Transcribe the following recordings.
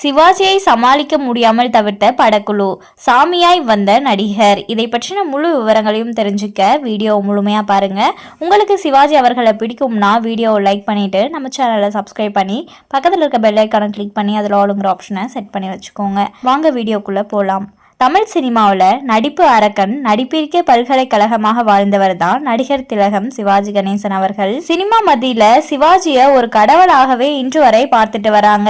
சிவாஜியை சமாளிக்க முடியாமல் தவிர்த்த படக்குழு. சாமியாய் வந்த நடிகர். இதை பற்றின முழு விவரங்களையும் தெரிஞ்சுக்க வீடியோ முழுமையாக பாருங்கள் உங்களுக்கு சிவாஜி அவர்களை பிடிக்கும்னா வீடியோவை லைக் பண்ணிவிட்டு நம்ம சேனலை சப்ஸ்கிரைப் பண்ணி பக்கத்தில் இருக்க பெல் ஐக்கானை கிளிக் பண்ணி அதில் ஆளுங்கிற ஆப்ஷனை செட் பண்ணி வச்சுக்கோங்க. வாங்க வீடியோக்குள்ளே போகலாம் தமிழ் சினிமாவில் நடிப்பு அரக்கன் நடிப்பிற்கே பல்கலைக்கழகமாக வாழ்ந்தவர் தான் நடிகர் திலகம் சிவாஜி கணேசன் அவர்கள். சினிமா மத்தியில் சிவாஜியை ஒரு கடவுளாகவே இன்று வரை பார்த்துட்டு வராங்க.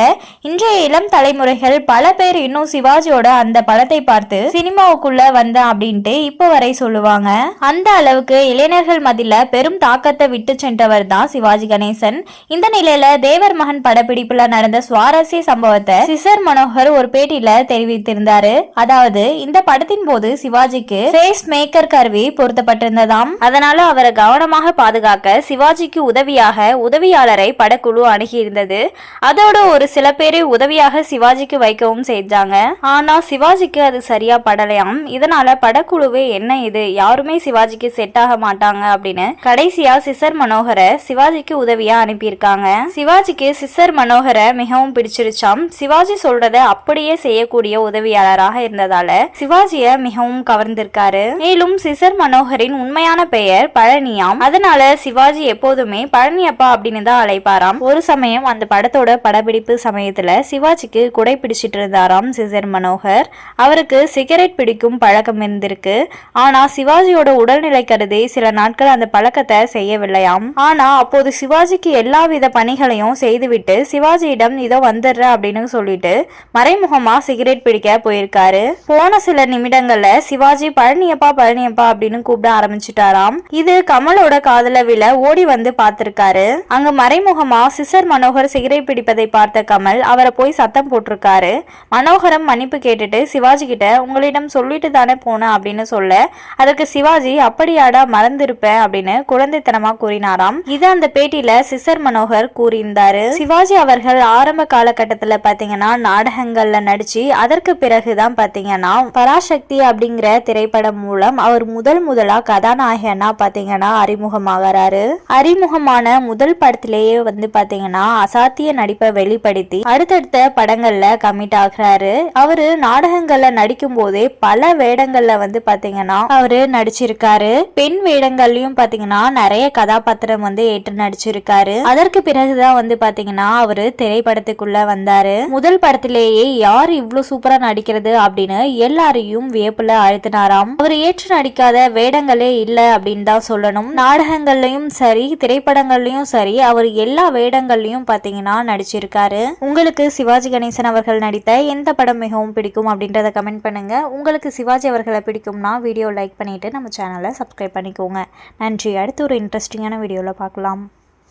இன்றைய இளம் தலைமுறைகள் பல பேர் இன்னும் சிவாஜியோட அந்த படத்தை பார்த்து சினிமாவுக்குள்ள வந்த அப்படின்ட்டு இப்போ வரை சொல்லுவாங்க. அந்த அளவுக்கு இளைஞர்கள் மத்தியில் பெரும் தாக்கத்தை விட்டு சென்றவர் தான் சிவாஜி கணேசன். இந்த நிலையில தேவர் மகன் படப்பிடிப்புல நடந்த சுவாரஸ்ய சம்பவத்தை சிசர் மனோகர் ஒரு பேட்டியில தெரிவித்திருந்தாரு. அதாவது இந்த படத்தின் போது சிவாஜிக்கு ஃபேஸ் மேக்கர் கருவி பொருத்தப்பட்டிருந்ததாம். அதனால அவரை கவனமாக பாதுகாக்க சிவாஜிக்கு உதவியாக உதவியாளரை படக்குழு அணுகியிருந்தது. அதோட ஒரு சில பேரை உதவியாக சிவாஜிக்கு வைக்கவும் செஞ்சாங்க. ஆனா சிவாஜிக்கு அது சரியா படலையாம். இதனால படக்குழுவே என்ன இது? யாருமே சிவாஜிக்கு செட் ஆக மாட்டாங்க அப்படின்னு கடைசியா சிசர் மனோகரை சிவாஜிக்கு உதவியா அனுப்பியிருக்காங்க. சிவாஜிக்கு சிசர் மனோகரை மிகவும் பிடிச்சிருச்சாம். சிவாஜி சொல்றத அப்படியே செய்யக்கூடிய உதவியாளராக இருந்ததால. சிவாஜிய மிகவும் கவர்ந்திருக்காரு. மேலும் சிசர் மனோகரின் உண்மையான பெயர் பழனியாம். அதனால சிவாஜி எப்போதுமே பழனியப்பா அப்படின்னு தான் அழைப்பாராம். ஒரு சமயம் அந்த படத்தோட படப்பிடிப்பு சமயத்துல சிவாஜிக்கு குடை பிடிச்சிட்டு இருந்தாராம் சிசர் மனோகர். அவருக்கு சிகரெட் பிடிக்கும் பழக்கம் இருந்திருக்கு. ஆனா சிவாஜியோட உடல்நிலை கருதி சில நாட்கள் அந்த பழக்கத்தை செய்யவில்லையாம். ஆனா அப்போது சிவாஜிக்கு எல்லா வித பணிகளையும் செய்துவிட்டு சிவாஜியிடம் இதோ வந்துடுற அப்படின்னு சொல்லிட்டு மறைமுகமா சிகரெட் பிடிக்க போயிருக்காரு. போன சில நிமிடங்கள்ல சிவாஜி பழனியப்பா பழனியப்பா அப்படின்னு கூப்பிட ஆரம்பிச்சுட்டாராம். இது கமலோட காதல விழ ஓடி வந்து பார்த்திருக்காரு. அங்க மறைமுகமா சிசர் மனோகர் சிகரை பிடிப்பதை பார்த்த கமல் அவரை போய் சத்தம் போட்டிருக்காரு. மனோகரம் மன்னிப்பு கேட்டுட்டு சிவாஜி கிட்ட உங்களிடம் சொல்லிட்டு தானே போனேன் அப்படின்னு சொல்ல அதற்கு சிவாஜி அப்படியாடா மறந்திருப்பேன் அப்படின்னு குழந்தைத்தனமா கூறினாராம். இது அந்த பேட்டியில சிசர் மனோகர் கூறியிருந்தாரு. சிவாஜி அவர்கள் ஆரம்ப காலகட்டத்துல பாத்தீங்கன்னா நாடகங்கள்ல நடிச்சு அதற்கு பிறகுதான் பாத்தீங்கன்னா பராசக்தி அப்படிங்கிற திரைப்படம் மூலம் அவர் முதல் முதலா கதாநாயகனா பாத்தீங்கன்னா அறிமுகமாகறாரு. அறிமுகமான முதல் படத்திலேயே வந்து பாத்தீங்கன்னா அசாத்திய நடிப்பை வெளிப்படுத்தி அடுத்தடுத்த படங்கள்ல கமிட் ஆகுறாரு. அவரு நாடகங்கள்ல நடிக்கும் போதே பல வேடங்கள்ல வந்து பாத்தீங்கன்னா அவரு நடிச்சிருக்காரு. பெண் வேடங்கள்லயும் பாத்தீங்கன்னா நிறைய கதாபாத்திரம் வந்து ஏற்று நடிச்சிருக்காரு. அதற்கு பிறகுதான் வந்து பாத்தீங்கன்னா அவரு திரைப்படத்துக்குள்ள வந்தாரு. முதல் படத்திலேயே யார் இவ்வளவு சூப்பரா நடிக்கிறது அப்படின்னு எல்லாரையும் வியப்புல அழுத்தினாராம் அவர் ஏற்று நடிக்காத வேடங்களே இல்ல அப்படின்னு தான் சொல்லணும். நாடகங்கள்லயும் சரி திரைப்படங்கள்லயும் சரி அவர் எல்லா வேடங்கள்லயும் பாத்தீங்கன்னா நடிச்சிருக்காரு. உங்களுக்கு சிவாஜி கணேசன் அவர்கள் நடித்த எந்த படம் மிகவும் பிடிக்கும் அப்படின்றத கமெண்ட் பண்ணுங்க. உங்களுக்கு சிவாஜி அவர்களை பிடிக்கும்னா வீடியோ லைக் பண்ணிட்டு நம்ம சேனலை சப்ஸ்கிரைப் பண்ணிக்கோங்க. நன்றி. அடுத்து ஒரு இன்ட்ரெஸ்டிங்கான வீடியோவில் பார்க்கலாம்.